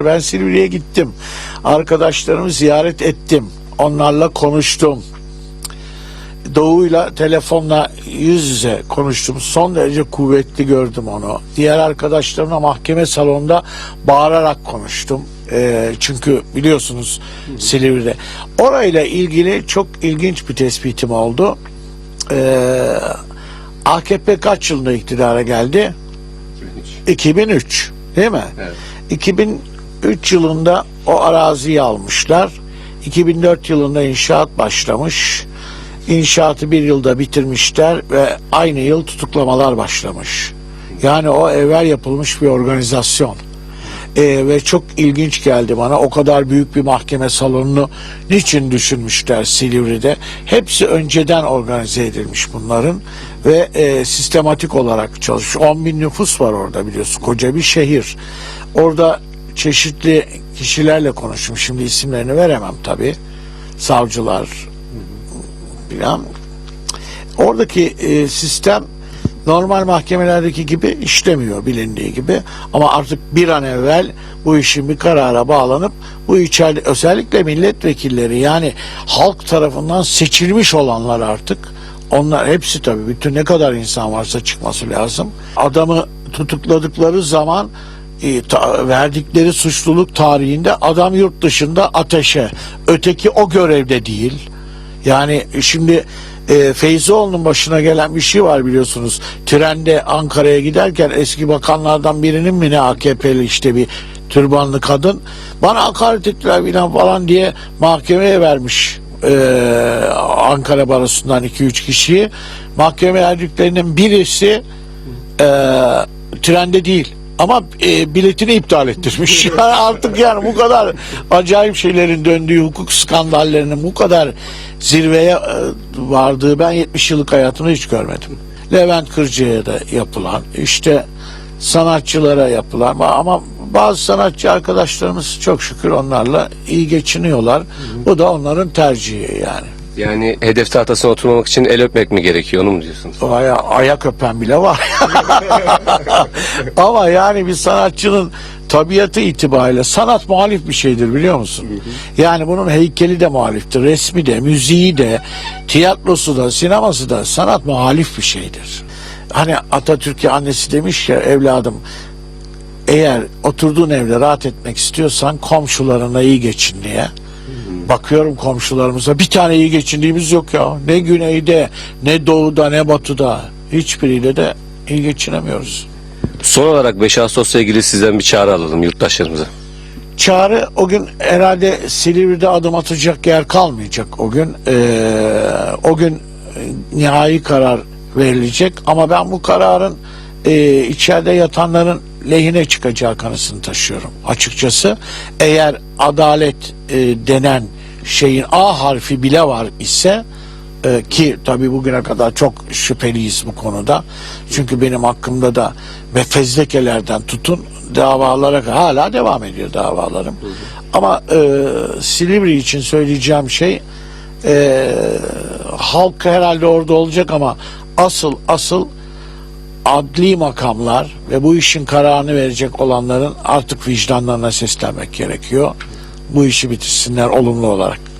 Ben Silivri'ye gittim. Arkadaşlarımı ziyaret ettim. Onlarla konuştum. Doğu'yla telefonla yüz yüze konuştum. Son derece kuvvetli gördüm onu. Diğer arkadaşlarımla mahkeme salonunda bağırarak konuştum. Ee, çünkü biliyorsunuz Silivri'de. Orayla ilgili çok ilginç bir tespitim oldu. Ee, AKP kaç yılında iktidara geldi? 2003 değil mi? Evet. 2003 yılında o araziyi almışlar. 2004 yılında inşaat başlamış. İnşaatı bir yılda bitirmişler ve aynı yıl tutuklamalar başlamış. Yani o evvel yapılmış bir organizasyon. Ee, ve çok ilginç geldi bana. O kadar büyük bir mahkeme salonunu niçin düşünmüşler Silivri'de? Hepsi önceden organize edilmiş bunların ve e, sistematik olarak çalışıyor. 10 bin nüfus var orada biliyorsun. Koca bir şehir. Orada çeşitli kişilerle konuştum. Şimdi isimlerini veremem tabii. Savcılar filan. Oradaki e, sistem normal mahkemelerdeki gibi işlemiyor bilindiği gibi. Ama artık bir an evvel bu işin bir karara bağlanıp bu içeride özellikle milletvekilleri yani halk tarafından seçilmiş olanlar artık onlar hepsi tabii bütün ne kadar insan varsa çıkması lazım. Adamı tutukladıkları zaman e, ta- verdikleri suçluluk tarihinde adam yurt dışında ateşe öteki o görevde değil. Yani şimdi e, Feyzoğlu'nun başına gelen bir şey var biliyorsunuz. Trende Ankara'ya giderken eski bakanlardan birinin mi ne AKP'li işte bir türbanlı kadın bana hakaret ettiler falan diye mahkemeye vermiş e, Ankara Barosu'ndan 2-3 kişiyi. Mahkemeye verdiklerinin birisi e, trende değil ama e, biletini iptal ettirmiş. Yani artık yani bu kadar acayip şeylerin döndüğü hukuk skandallerinin bu kadar zirveye e, vardığı ben 70 yıllık hayatımda hiç görmedim. Levent Kırcı'ya da yapılan işte sanatçılara yapılan ama- ama bazı sanatçı arkadaşlarımız çok şükür onlarla iyi geçiniyorlar. Bu da onların tercihi yani. Yani hedef tahtasına oturmamak için el öpmek mi gerekiyor onu mu diyorsunuz? Aya, ayak öpen bile var. Ama yani bir sanatçının tabiatı itibariyle sanat muhalif bir şeydir biliyor musun? Yani bunun heykeli de muhaliftir, resmi de, müziği de, tiyatrosu da, sineması da sanat muhalif bir şeydir. Hani Atatürk'e annesi demiş ya evladım eğer oturduğun evde rahat etmek istiyorsan komşularına iyi geçin diye. Bakıyorum komşularımıza bir tane iyi geçindiğimiz yok ya. Ne güneyde, ne doğuda, ne batıda. Hiçbiriyle de iyi geçinemiyoruz. Son olarak 5 Ağustos'la ilgili sizden bir çağrı alalım yurttaşlarımıza. Çağrı o gün herhalde Silivri'de adım atacak yer kalmayacak o gün. Ee, o gün e, nihai karar verilecek ama ben bu kararın e, içeride yatanların lehine çıkacağı kanısını taşıyorum açıkçası. Eğer adalet e, denen şeyin A harfi bile var ise e, ki tabii bugüne kadar çok şüpheliyiz bu konuda. Çünkü benim hakkımda da ve fezlekelerden tutun davalara hala devam ediyor davalarım. Ama e, Silivri için söyleyeceğim şey e, halk herhalde orada olacak ama asıl asıl adli makamlar ve bu işin kararını verecek olanların artık vicdanlarına seslenmek gerekiyor. Bu işi bitirsinler olumlu olarak.